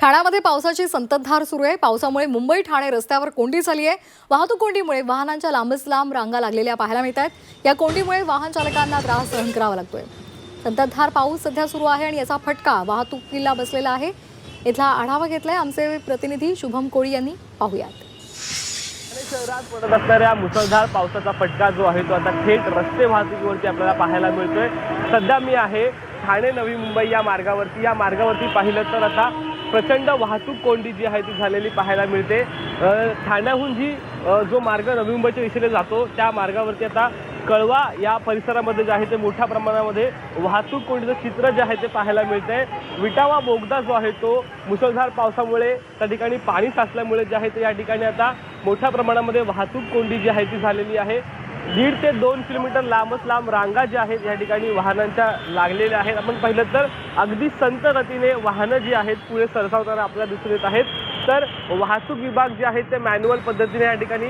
ठाण्यामध्ये पावसाची संततधार सुरू आहे. पावसामुळे मुंबई ठाणे रस्त्यावर कोंडी झाली आहे. वाहतूक कोंडीमुळे वाहनांच्या लांबच लांब रांगा लागलेल्या पाहायला मिळत आहेत या कोंडीमुळे वाहन चालकांना त्रास सहन करावा लागतोय. संततधार पाऊस सध्या सुरू आहे आणि याचा फटका वाहतुकीला बसलेला आहे. इथला आढावा घेतलाय आमचे प्रतिनिधी शुभम कोळी यांनी. पाहूयात. शहरात पडत असणाऱ्या मुसळधार पावसाचा फटका जो आहे तो आता थेट रस्ते वाहतुकीवरती आपल्याला पाहायला मिळतोय. सध्या मी आहे ठाणे नवी मुंबई या मार्गावरती. या मार्गावरती पाहिलं तर आता प्रचंड वाहतूक कोंडी जी आहे ती झालेली पाहायला मिळते. ठाण्याहून जी जो मार्ग नवी मुंबईच्या दिशेने जातो त्या मार्गावरती आता कळवा या परिसरामध्ये जे आहे ते मोठ्या प्रमाणामध्ये वाहतूक कोंडीचं चित्र जे आहे ते पाहायला मिळतंय. विटावा बोगदा जो आहे तो मुसळधार पावसामुळे त्या ठिकाणी पाणी साचल्यामुळे जे आहे ते या ठिकाणी आता मोठ्या प्रमाणामध्ये वाहतूक कोंडी जी आहे ती झालेली आहे. दीड ते दोन किलोमीटर लांबच लांब रांगा ज्या आहेत या ठिकाणी वाहनांच्या लागलेल्या आहेत. आपण पाहिलं तर अगदी संत गतीने वाहनं जी आहेत पुढे सरसावताना आपल्याला दिसून येत आहेत. तर वाहतूक विभाग जे आहे ते मॅन्युअल पद्धतीने या ठिकाणी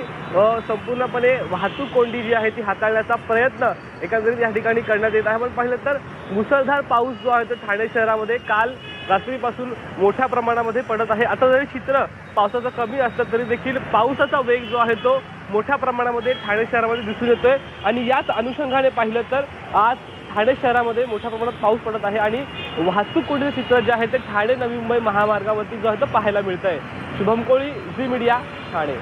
संपूर्णपणे वाहतूक कोंडी जी आहे ती हाताळण्याचा प्रयत्न एकंदरीत या ठिकाणी करण्यात येत आहे. आपण पाहिलं तर मुसळधार पाऊस जो आहे तो ठाणे शहरामध्ये काल रात्रीपासून मोठ्या प्रमाणामध्ये पडत आहे. आता जरी चित्र पावसाचं कमी असलं तरी देखील पावसाचा वेग जो आहे तो मोठ्या प्रमाणामध्ये ठाणे शहरामध्ये दिसून येतोय. आणि याच अनुषंगाने पाहिलं तर आज ठाणे शहरामध्ये मोठ्या प्रमाणात पाऊस पडत आहे आणि वाहतूक कोंडीचं चित्र जे आहे ते ठाणे नवी मुंबई महामार्गावरती जो आहे तो पाहायला मिळत आहे शुभम कोळी झी मीडिया ठाणे.